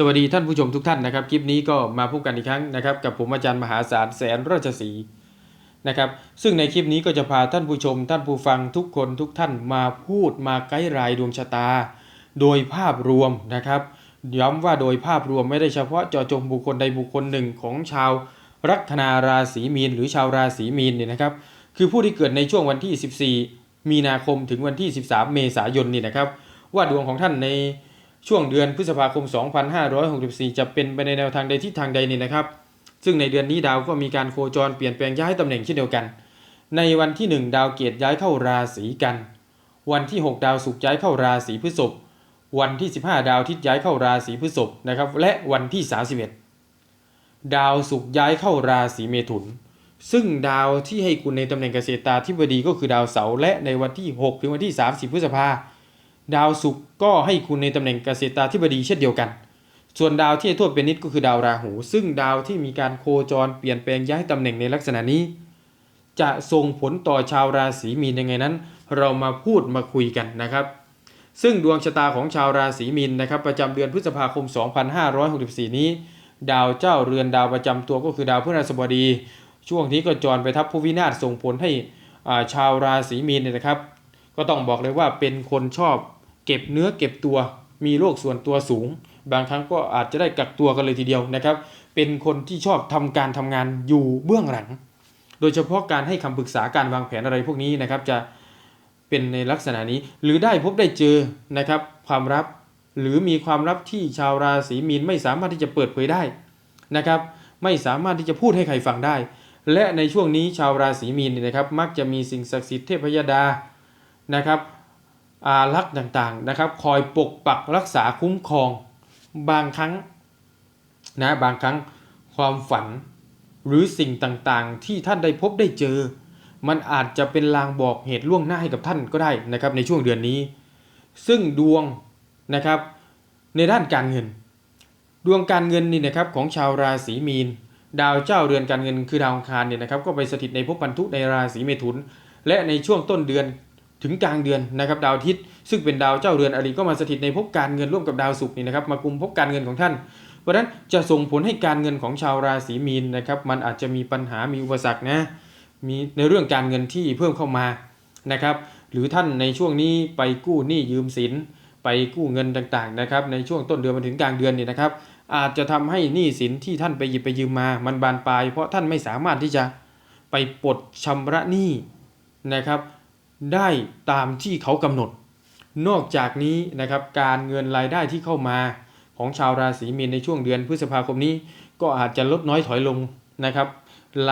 สวัสดีท่านผู้ชมทุกท่านนะครับ คลิปนี้ก็มาพบกันอีกครั้งนะครับ กับผมอาจารย์มหาศาลแสนราชสีนะครับ ซึ่งในคลิปนี้ก็จะพาท่านผู้ชม ท่านผู้ฟังทุกคนทุกท่านมาพูดมาไกด์รายดวงชะตา โดยภาพรวมนะครับย้ำว่าโดยภาพรวมไม่ได้เฉพาะเจาะจงบุคคลใดบุคคลหนึ่งของชาวลัคนาราศีมีนหรือชาวราศีมีนเนี่ยนะครับ คือผู้ที่เกิดในช่วงวันที่ 14 มีนาคมถึงวันที่ 13 เมษายนนี่นะครับ ว่าดวงของท่านใน ช่วงเดือนพฤษภาคม 2564 จะเป็นไปในแนวทางใดทิศทางใดนี่นะครับ ซึ่งในเดือนนี้ดาวก็มีการโคจรเปลี่ยนแปลงย้ายตำแหน่งเช่นเดียวกัน ในวันที่ 1 ดาวเกียรติย้ายเข้าราศีกัน วันที่ 6 ดาวศุกร์ย้ายเข้าราศีพฤษภ วันที่ 15 ดาวทิตย์ย้ายเข้าราศีพฤษภนะครับ และวันที่ 31 ดาวศุกร์ย้ายเข้าราศีเมถุน ซึ่งดาวที่ให้คุณในตำแหน่งเกษตราธิบดีก็คือดาวเสาร์และในวันที่ 6 ถึงวันที่ 30 พฤษภา ดาวศุกร์ก็ให้คุณในตำแหน่งเกษตราธิบดีเช่นเดียวกัน ส่วนดาวที่ให้โทษเป็นนิดก็คือดาวราหู ซึ่งดาวที่มีการโคจรเปลี่ยนแปลงย้ายตำแหน่งในลักษณะนี้ จะส่งผลต่อชาวราศีมีนยังไงนั้น เรามาพูดมาคุยกันนะครับ ซึ่งดวงชะตาของชาวราศีมีนนะครับประจำเดือนพฤษภาคม 2564 นี้ ดาวเจ้าเรือนดาวประจำตัวก็คือดาวพฤหัสบดี ช่วงนี้ก็จรไปทับผู้วินาศส่งผลให้ชาวราศีมีนเนี่ยนะครับ ก็ต้องบอกเลยว่าเป็นคนชอบ เก็บเนื้อเก็บตัวมีโรคส่วนตัวสูง บางครั้งก็อาจจะได้กักตัวกันเลยทีเดียวนะครับ เป็นคนที่ชอบทำการทำงานอยู่เบื้องหลัง โดยเฉพาะการให้คำปรึกษาการวางแผนอะไรพวกนี้นะครับ จะเป็นในลักษณะนี้หรือได้พบได้เจอนะครับความลับหรือมีความลับที่ชาวราศีมีนไม่สามารถที่จะเปิดเผยได้นะครับ ไม่สามารถที่จะพูดให้ใครฟังได้ และในช่วงนี้ชาวราศีมีนนะครับ มักจะมีสิ่งศักดิ์สิทธิ์เทพยดานะครับ อารักษ์ต่างๆนะครับ คอยปกปักรักษาคุ้มครองบางครั้งนะบางครั้งความฝันหรือสิ่งต่างๆ ที่ท่านได้พบได้เจอ มันอาจจะเป็นลางบอกเหตุล่วงหน้าให้กับท่านก็ได้นะครับในช่วงเดือนนี้ ซึ่งดวงนะครับในด้านการเงิน ดวงการเงินนี่นะครับของชาวราศีมีน ดาวเจ้าเรือนการเงินคือดาวอังคารเนี่ยนะครับก็ไปสถิตในภพพันธุในราศีเมถุน และในช่วงต้นเดือน ถึงกลางเดือนนะครับดาวอาทิตย์ซึ่งเป็นดาวเจ้าเรือนอริก็มาสถิตในภพการเงินร่วมกับดาวศุกร์นี่นะครับมากุมภพการเงินของท่าน เพราะฉะนั้นจะส่งผลให้การเงินของชาวราศีมีนนะครับมันอาจจะมีปัญหามีอุปสรรคนะมีในเรื่องการเงินที่เพิ่มเข้ามานะครับหรือท่านในช่วงนี้ไปกู้หนี้ยืมสิน ไปกู้เงินต่างๆนะครับในช่วงต้นเดือนมาถึงกลางเดือนเนี่ยนะครับ อาจจะทำให้หนี้สินที่ท่านไปหยิบไปยืมมา มันบานปลายเพราะท่านไม่สามารถที่จะไปปลดชำระหนี้นะครับ ได้ตามที่เขากำหนด นอกจากนี้นะครับการเงินรายได้ที่เข้ามาของชาวราศีมีนในช่วงเดือนพฤษภาคมนี้ ก็อาจจะลดน้อยถอยลงนะครับ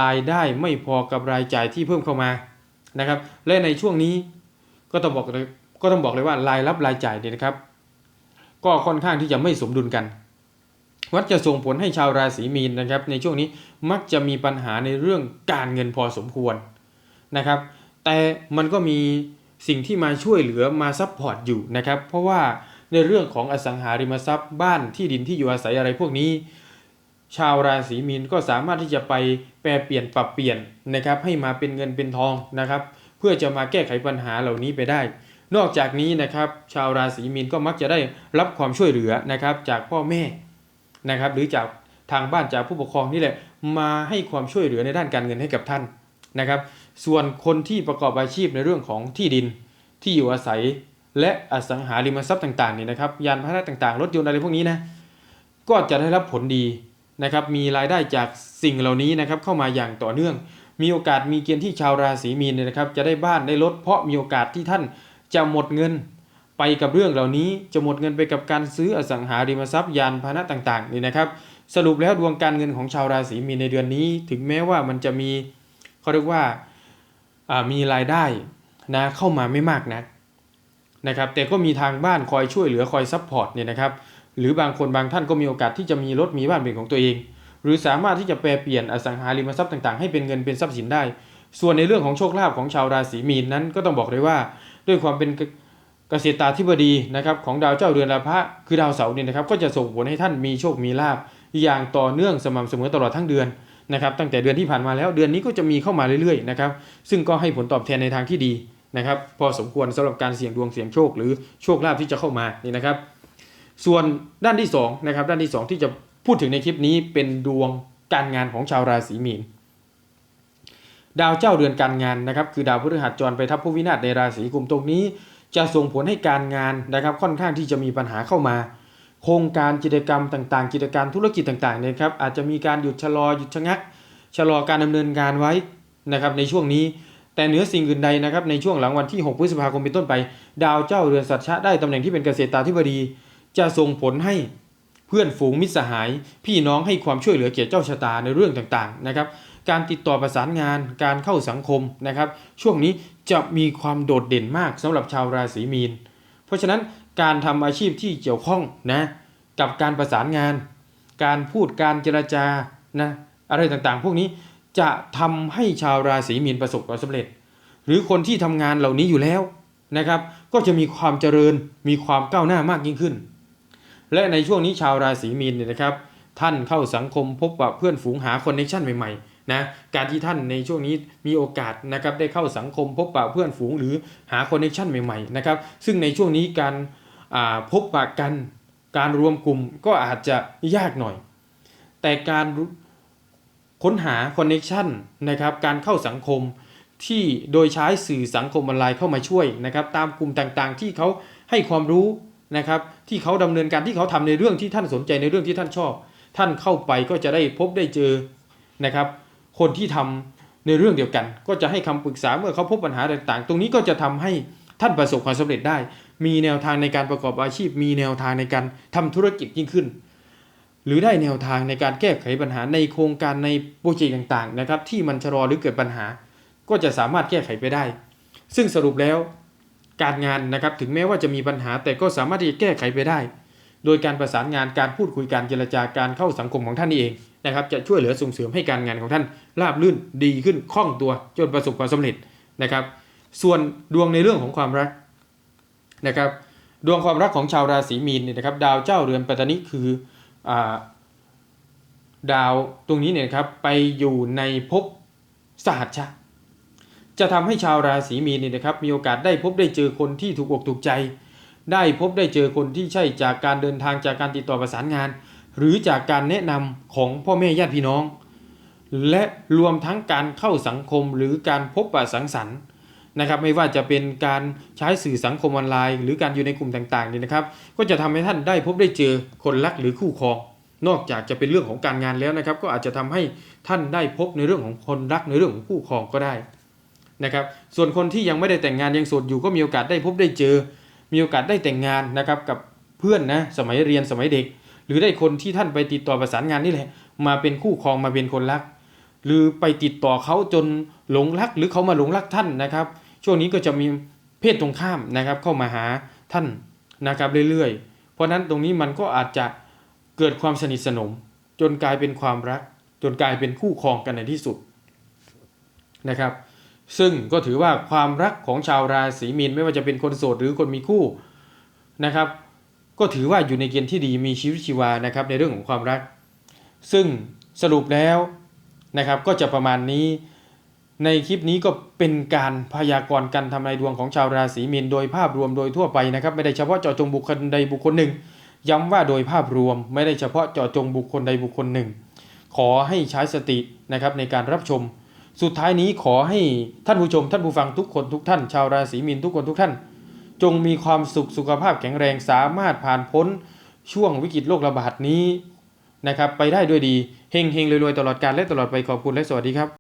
รายได้ไม่พอกับรายจ่ายที่เพิ่มเข้ามานะครับ และในช่วงนี้ก็ต้องบอกเลยก็ต้องบอกเลยว่ารายรับรายจ่ายเนี่ยนะครับ ก็ค่อนข้างที่จะไม่สมดุลกันวัดจะส่งผลให้ชาวราศีมีนนะครับ ในช่วงนี้มักจะมีปัญหาในเรื่องการเงินพอสมควรนะครับ แต่มันก็มีสิ่งที่มาช่วยเหลือมาซัพพอร์ตอยู่นะครับ เพราะว่าในเรื่องของอสังหาริมทรัพย์บ้านที่ดินที่อยู่อาศัยอะไรพวกนี้ ชาวราศีมีนก็สามารถที่จะไปแปลเปลี่ยนปรับเปลี่ยนนะครับ ให้มาเป็นเงินเป็นทองนะครับ เพื่อจะมาแก้ไขปัญหาเหล่านี้ไปได้ นอกจากนี้นะครับ ชาวราศีมีนก็มักจะได้รับความช่วยเหลือนะครับ จากพ่อแม่นะครับ หรือจากทางบ้านจากผู้ปกครองนี่แหละมาให้ความช่วยเหลือในด้านการเงินให้กับท่านนะครับ ส่วนคนที่ประกอบอาชีพในเรื่องของที่ดินที่อยู่อาศัย และอสังหาริมทรัพย์ต่างๆนี่นะครับยานพาหนะต่างๆ รถยนต์อะไรพวกนี้นะก็จะได้รับผลดีนะครับมีรายได้จากสิ่งเหล่านี้นะครับเข้ามาอย่างต่อเนื่อง มีโอกาสมีเกณฑ์ที่ชาวราศีมีนเนี่ยนะครับ จะได้บ้านได้รถเพราะมีโอกาสที่ท่านจะหมดเงินไปกับเรื่องเหล่านี้จะหมดเงินไปกับการซื้ออสังหาริมทรัพย์ยานพาหนะต่างๆนี่นะครับ สรุปแล้วดวงการเงินของชาวราศีมีนในเดือนนี้ ถึงแม้ว่ามันจะมีเขาเรียกว่าอ่า มีรายได้นะเข้ามาไม่มากนักนะครับแต่ก็มีทางบ้านคอยช่วยเหลือคอยซัพพอร์ตเนี่ยนะครับหรือบางคนบางท่านก็มีโอกาสที่จะมีรถมีบ้านเป็นของตัวเอง หรือสามารถที่จะแปลเปลี่ยนอสังหาริมทรัพย์ต่างๆ ให้เป็นเงินเป็นทรัพย์สินได้ ส่วนในเรื่องของโชคลาภของชาวราศีมีนนั้นก็ต้องบอกเลยว่า ด้วยความเป็นเกษตราธิบดีนะครับของดาวเจ้าเรือนราพะคือดาวเสาร์เนี่ยนะครับก็จะส่งผลให้ท่านมีโชคมีลาภอย่างต่อเนื่องสม่ำเสมอตลอดทั้งเดือน นะครับตั้งแต่เดือนที่ผ่านมาแล้วเดือนนี้ก็จะมีเข้ามาเรื่อยๆนะครับซึ่งก็ให้ผลตอบแทนในทางที่ดีนะครับพอสมควรสำหรับการเสี่ยงดวงเสี่ยงโชค หรือโชคลาภที่จะเข้ามานี่นะครับ ส่วนด้านที่สองนะครับด้านที่สองที่จะพูดถึงในคลิปนี้เป็นดวงการงานของชาวราศีมีนดาวเจ้าเรือนการงานนะครับคือดาวพฤหัสจรไปทับผู้วินาศในราศีกุมตรงนี้ จะส่งผลให้การงานนะครับค่อนข้างที่จะมีปัญหาเข้ามา โครงการกิจกรรมต่างๆ กิจการธุรกิจต่างๆเนยครับอาจจะมีการหยุดชะลอหยุดชะงักชะลอการดำเนินการไว้นะครับในช่วงนี้ แต่เหนือสิ่งอื่นใดนะครับในช่วงหลังวันที่ 6 พฤษภาคมเป็นต้นไป ดาวเจ้าเรือนสัตชะได้ตำแหน่งที่เป็นเกษตราธิบดี จะส่งผลให้เพื่อนฝูงมิตรสหาย พี่น้องให้ความช่วยเหลือเกียรติเจ้าชะตาในเรื่องต่างๆนะครับการติดต่อประสานงานการเข้าสังคมนะครับ ช่วงนี้จะมีความโดดเด่นมากสำหรับชาวราศีมีน เพราะฉะนั้น การทำอาชีพที่เกี่ยวข้องนะกับการประสานงาน การพูดการเจรจานะอะไรต่างๆ พวกนี้จะทำให้ชาวราศีมีนประสบความสำเร็จ หรือคนที่ทำงานเหล่านี้อยู่แล้วนะครับ ก็จะมีความเจริญมีความก้าวหน้ามากยิ่งขึ้น และในช่วงนี้ชาวราศีมีนเนี่ยนะครับ ท่านเข้าสังคมพบปะเพื่อนฝูงหาคอนเนคชั่นใหม่ๆนะการที่ท่านในช่วงนี้มีโอกาสนะครับได้เข้าสังคมพบปะเพื่อนฝูงหรือหาคอนเนคชั่นใหม่ๆนะครับซึ่งในช่วงนี้การ พบปะกันการรวมกลุ่มก็อาจจะยากหน่อย แต่การค้นหาคอนเนคชันนะครับการเข้าสังคมที่โดยใช้สื่อสังคมออนไลน์เข้ามาช่วยนะครับ ตามกลุ่มต่างๆ ที่เขาให้ความรู้นะครับ ที่เขาดำเนินการที่เขาทำในเรื่องที่ท่านสนใจในเรื่องที่ท่านชอบ ท่านเข้าไปก็จะได้พบได้เจอนะครับ คนที่ทำในเรื่องเดียวกัน ก็จะให้คำปรึกษาเมื่อเขาพบปัญหาต่างๆ ตรงนี้ก็จะทำให้ท่านประสบความสำเร็จได้ มีแนวทางในการประกอบอาชีพ มีแนวทางในการทำธุรกิจยิ่งขึ้น หรือได้แนวทางในการแก้ไขปัญหาในโครงการในโปรเจกต์ต่างๆนะครับที่มันชะลอหรือเกิดปัญหา ก็จะสามารถแก้ไขไปได้ ซึ่งสรุปแล้วการงานนะครับถึงแม้ว่าจะมีปัญหาแต่ก็สามารถที่จะแก้ไขไปได้ โดยการประสานงานการพูดคุยการเจรจาการเข้าสังคมของท่านนี่เองนะครับจะช่วยเหลือส่งเสริมให้การงานของท่านราบรื่นดีขึ้นคล่องตัวจนประสบความสำเร็จนะครับ ส่วนดวงในเรื่องของความรัก นะครับดวงความรักของชาวราศีมีนเนี่ยนะครับ ดาวเจ้าเรือนปัตตานิคืออดาวตรงนี้เนี่ยนะครับไปอยู่ในภพสหัชชะจะทำให้ชาวราศีมีนเนี่ยนะครับมีโอกาสได้พบได้เจอคนที่ถูกอกถูกใจ ได้พบได้เจอคนที่ใช่จากการเดินทางจากการติดต่อประสานงาน หรือจากการแนะนำของพ่อแม่ญาติพี่น้อง และรวมทั้งการเข้าสังคมหรือการพบปะสังสรรค์ นะครับไม่ว่าจะเป็นการใช้สื่อสังคมออนไลน์ หรือการอยู่ในกลุ่มต่างๆนี่นะครับ ก็จะทำให้ท่านได้พบได้เจอคนรักหรือคู่ครอง นอกจากจะเป็นเรื่องของการงานแล้วนะครับ ก็อาจจะทำให้ท่านได้พบในเรื่องของคนรักในเรื่องของคู่ครองก็ได้นะครับ ส่วนคนที่ยังไม่ได้แต่งงานยังโสดอยู่ก็มีโอกาสได้พบได้เจอ มีโอกาสได้แต่งงานนะครับกับเพื่อนนะสมัยเรียนสมัยเด็ก หรือได้คนที่ท่านไปติดต่อประสานงานนี่แหละ มาเป็นคู่ครองมาเป็นคนรัก หรือไปติดต่อเขาจนหลงรักหรือเขามาหลงรักท่านนะครับ ช่วงนี้ก็จะมีเพศตรงข้ามนะครับเข้ามาหาท่านนะครับเรื่อยๆ เพราะฉะนั้นตรงนี้มันก็อาจจะเกิดความสนิทสนม จนกลายเป็นความรัก จนกลายเป็นคู่ครองกันในที่สุดนะครับ ซึ่งก็ถือว่าความรักของชาวราศีมีนไม่ว่าจะเป็นคนโสดหรือคนมีคู่นะครับ ก็ถือว่าอยู่ในเกณฑ์ที่ดีมีชีวิตชีวานะครับในเรื่องของความรัก ซึ่งสรุปแล้วนะครับก็จะประมาณนี้ ในคลิปนี้ก็เป็นการพยากรณ์การทำนายดวงของชาวราศีมีนโดยภาพรวมโดยทั่วไปนะครับ ไม่ได้เฉพาะเจาะจงบุคคลใดบุคคลหนึ่ง ย้ำว่าโดยภาพรวมไม่ได้เฉพาะเจาะจงบุคคลใดบุคคลหนึ่ง ขอให้ใช้สตินะครับในการรับชม สุดท้ายนี้ขอให้ท่านผู้ชม ท่านผู้ฟังทุกคนทุกท่าน ชาวราศีมีนทุกคนทุกท่าน จงมีความสุขสุขภาพแข็งแรงสามารถผ่านพ้น ช่วงวิกฤตโรคระบาดนี้นะครับไปได้ด้วยดีเฮงเฮงรวยๆตลอดกาลและตลอดไปขอบคุณและสวัสดีครับ